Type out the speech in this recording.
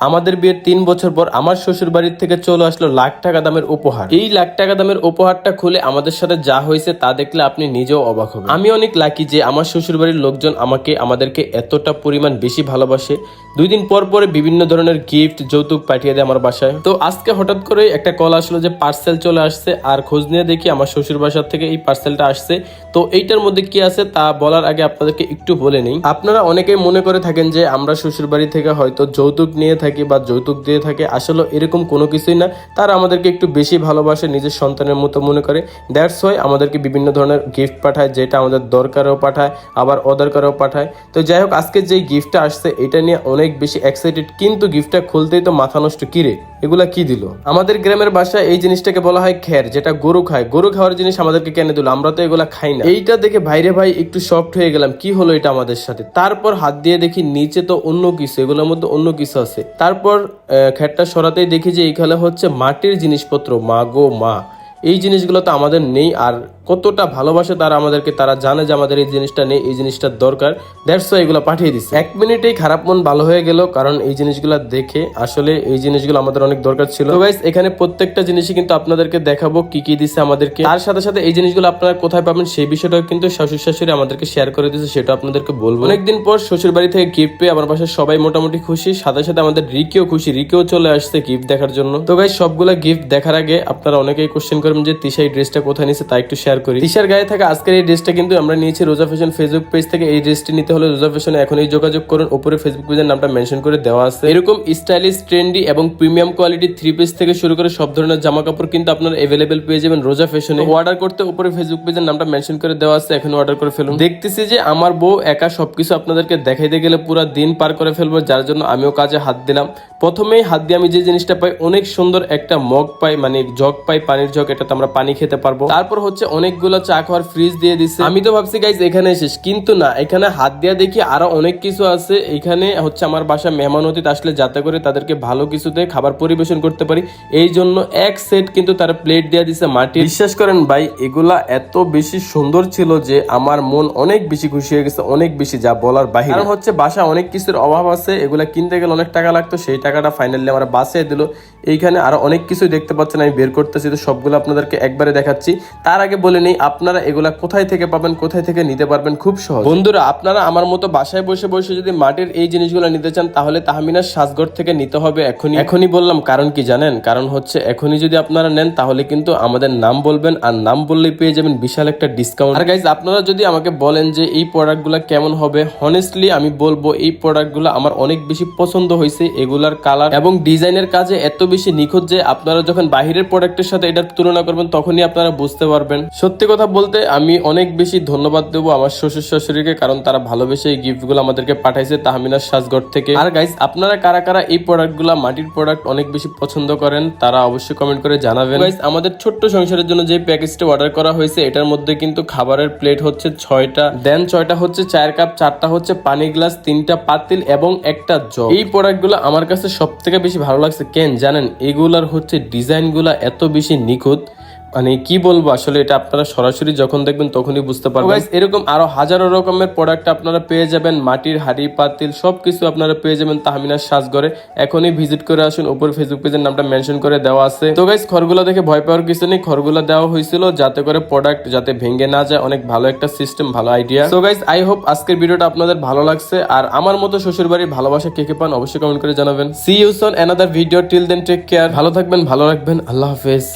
আমাদের বিয়ের তিন বছর পর আমার শ্বশুর বাড়ির থেকে চলে আসলো লাখ টাকা দামের উপহার। এই লাখ টাকা দামের উপহারটা খুলে আমাদের সাথে যা হয়েছে তা দেখলে আপনি নিজেও অবাক হবেন। আমি অনেক লাকি যে আমার শ্বশুর বাড়ির লোকজন আমাকে, আমাদেরকে এতটা পরিমাণ বেশি ভালোবাসে। দুই দিন পর পরে বিভিন্ন ধরনের গিফট যৌতুক পাঠিয়ে দেয় আমার বাসায়। তো আজকে হঠাৎ করে একটা কল আসলো যে পার্সেল চলে আসছে, আর খোঁজ নিয়ে দেখি আমার শ্বশুর বাসার থেকে এই পার্সেলটা আসছে। তো এইটার মধ্যে কি আছে তা বলার আগে আপনাদেরকে একটু বলে নেই। আপনারা অনেকেই মনে করে থাকেন যে আমরা শ্বশুর বাড়ি থেকে হয়তো যৌতুক নিয়ে থাকি বা যৌতুক দিয়ে থাকে আসলে এরকম কোনো কিছুই না। তারা আমাদেরকে একটু বেশি ভালোবাসে, নিজের সন্তানের মতো মনে করে। দ্যাটস ওয়াই আমাদেরকে বিভিন্ন ধরনের গিফট পাঠায়, যেটা আমাদের দরকারেও পাঠায়, আবার অদরকারেও পাঠায়। তো যাই হোক, আজকে যে গিফটটা আসছে, এটা নিয়ে অনেক বেশি এক্সাইটেড কিন্তু গিফটটা খুলতেই তো মাথা নষ্ট। কিরে এগুলা কি দিল? আমাদের গ্রামের বাসায় এই জিনিসটাকে বলা হয় খের, যেটা গরু খায়। গরু খাওয়ার জিনিস আমাদেরকে কেন দিল? আমরা তো এগুলা খাই না। এইটা দেখে ভাইরে ভাই একটু সফট হয়ে গেলাম। কি হলো এটা আমাদের সাথে? তারপর হাত দিয়ে দেখি, নিচে তো অন্য কিছু, এগুলোর মধ্যে অন্য কিছু আছে। তারপর খেটটা সরাতেই দেখি যে এইখানে হচ্ছে মাটির জিনিসপত্র। মা গো, মা। এই জিনিসগুলো তো আমাদের নেই আর কতটা ভালোবাসে তারা আমাদেরকে, তারা জানে যে আমাদের এই জিনিসটা নেই, এই জিনিসটার দরকার। দ্যাটস এগুলো পাঠিয়ে দিচ্ছে এক মিনিটেই খারাপ মন ভালো হয়ে গেল, কারণ এই জিনিসগুলো দেখে আসলে এই জিনিসগুলো আমাদের অনেক দরকার ছিল। গাইস এখানে প্রত্যেকটা জিনিসই কিন্তু আপনাদেরকে দেখাবো, কি কি দিচ্ছে আমাদেরকে। তার সাথে সাথে এই জিনিসগুলো আপনারা কোথায় পাবেন, সেই বিষয়টাও কিন্তু শ্বশুর শাশুড়ি আমাদেরকে শেয়ার করে দিচ্ছে সেটা আপনাদেরকে বলব। অনেকদিন পর শ্বশুর বাড়ি থেকে গিফট পেয়ে আমার বাসায় সবাই মোটামুটি খুশি, সাথে সাথে আমাদের রিকেও খুশি, রিকেও চলে আসছে গিফট দেখার জন্য। তো গাইস সবগুলা গিফট দেখার আগে আপনারা অনেকেই কোশ্চেন করবেন যে তিশা এই ড্রেসটা কোথায় নিছে, তা একটু শেয়ার করি। তিশার গায়ে থাকা আজকের এই ড্রেসটা কিন্তু আমরা নিয়েছি রোজা ফ্যাশন ফেসবুক পেজ থেকে। এই ড্রেসটি নিতে হলে রোজা ফ্যাশনে এখনই যোগাযোগ করুন। উপরে ফেসবুক পেজের নামটা মেনশন করে দেওয়া আছে। এরকম স্টাইলিশ ট্রেন্ডি এবং প্রিমিয়াম কোয়ালিটি থ্রি পিস থেকে শুরু করে সব ধরনের জামা কাপড় কিন্তু আপনারা এভেলেবেল পেয়ে যাবেন রোজা ফ্যাশনে অর্ডার করতে উপরে ফেসবুক পেজের নামটা মেনশন করে দেওয়া আছে। এখন অর্ডার করে ফেলুন। দেখতেছি যে আমার বউ একা সবকিছু আপনাদেরকে দেখাইতে গেলে পুরো দিন পার করে ফেলব। যার জন্য আমিও কাজে হাত দিলাম। প্রথমেই হাত দিয়ে আমি যে জিনিসটা পাই, অনেক সুন্দর একটা মগ পাই মানে জগ পাই, পানির জগ, এটাতে আমরা পানি খেতে পারব। তারপর হচ্ছে অনেকগুলো চা খাওয়ার ফ্রিজ দিয়ে দিচ্ছে আমি তো ভাবছি গাইজ এখানে শেষ। কিন্তু না এখানে হাত দিয়ে দেখি আরও অনেক কিছু আছে। এখানে হচ্ছে আমার বাসা মেহমান অতীত আসলে যাতে করে তাদেরকে ভালো কিছুতে খাবার পরিবেশন করতে পারি। এই জন্য এক সেট কিন্তু তারা প্লেট দিয়ে দিছে মাটি বিশ্বাস করেন ভাই এগুলা এত বেশি সুন্দর ছিল যে আমার মন অনেক বেশি খুশি হয়ে গেছে অনেক বেশি যা বলার বাহিরে। কারণ হচ্ছে বাসা অনেক কিছুর অভাব আছে এগুলা কিনতে গেলে অনেক টাকা লাগতো সেই টাকাটা ফাইনালি আমার বাসে দিল। এইখানে আরও অনেক কিছু দেখতে পাচ্ছেন আমি বের করতেছি তো সবগুলো আপনাদেরকে একবারে দেখাচ্ছি। তার আগে বলে নেই আপনারা এগুলা কোথায় থেকে পাবেন কোথায় থেকে নিতে পারবেন খুব সহজ। বন্ধুরা আপনারা আমার মতো বাসায় বসে বসে যদি মাটির এই জিনিসগুলো নিতে চান তাহলে তাহমিনার সাজগর থেকে নিতে হবে এখনই। এখনই বললাম কারণ কি জানেন? কারণ হচ্ছে এখনই যদি আপনারা নেন তাহলে কিন্তু আমাদের নাম বলবেন আর নাম বললেই পেয়ে যাবেন বিশাল একটা ডিসকাউন্ট আর গাইজ আপনারা যদি আমাকে বলেন যে এই প্রোডাক্টগুলো কেমন হবে হনেস্টলি আমি বলব এই প্রোডাক্টগুলো আমার অনেক বেশি পছন্দ হয়েছে এগুলার কালার এবং ডিজাইনের কাজে এত বেশি নিখুঁত যে আপনারা যখন বাহিরের প্রোডাক্টের সাথে এটার তুলনা করবেন তখনই আপনারা বুঝতে পারবেন। সত্যি কথা বলতে আমি অনেক বেশি ধন্যবাদ দেবো আমার শ্বশুর শাশুড়িকে, কারণ তারা ভালোবেসে এই গিফটগুলো আমাদেরকে পাঠাইছে তাহমিনার সাজগড় থেকে। আর গাইজ আপনারা কারা কারা এই প্রোডাক্টগুলো মাটির প্রোডাক্ট অনেক বেশি পছন্দ করেন, তারা অবশ্যই কমেন্ট করে জানাবেন। গাইজ আমাদের ছোট্ট সংসারের জন্য যে প্যাকেজটা অর্ডার করা হয়েছে, এটার মধ্যে কিন্তু খাবারের প্লেট হচ্ছে ছয়টা দেন ছয়টা হচ্ছে চায়ের কাপ চারটা হচ্ছে পানি গ্লাস তিনটা পাতিল এবং একটা জগ। এই প্রোডাক্টগুলো আমার কাছে সব থেকে বেশি ভালো লাগছে। কেন জানেন? এগুলার হচ্ছে ডিজাইনগুলো এত বেশি নিখুঁত। মানে কি বলব আসলে এটা আপনারা সরাসরি যখন দেখবেন তখনই বুঝতে পারবেন। এরকম আরও হাজারো রকমের প্রোডাক্ট আপনারা পেয়ে যাবেন। মাটির হাড়ি পাতিল সবকিছু আপনারা পেয়ে যাবেন তাহমিনার সাজগরে এখনই ভিজিট করে আসুন। উপর ফেসবুক পেজের নামটা মেনশন করে দেওয়া আছে। তো গাইস খড়গুলো দেখে ভয় পাওয়ার কিছু নেই। খড়গুলো দেওয়া হয়েছিল যাতে করে প্রোডাক্ট যাতে ভেঙে না যায়। অনেক ভালো একটা সিস্টেম ভালো আইডিয়া তো গাইস আই হোপ আজকের ভিডিওটা আপনাদের ভালো লাগছে। আর আমার মতো শ্বশুর বাড়ির ভালোবাসা কে কে পান অবশ্যই কমেন্ট করে জানাবেন। See you soon another video till then take care ভালো থাকবেন ভালো রাখবেন। আল্লাহ হাফেজ।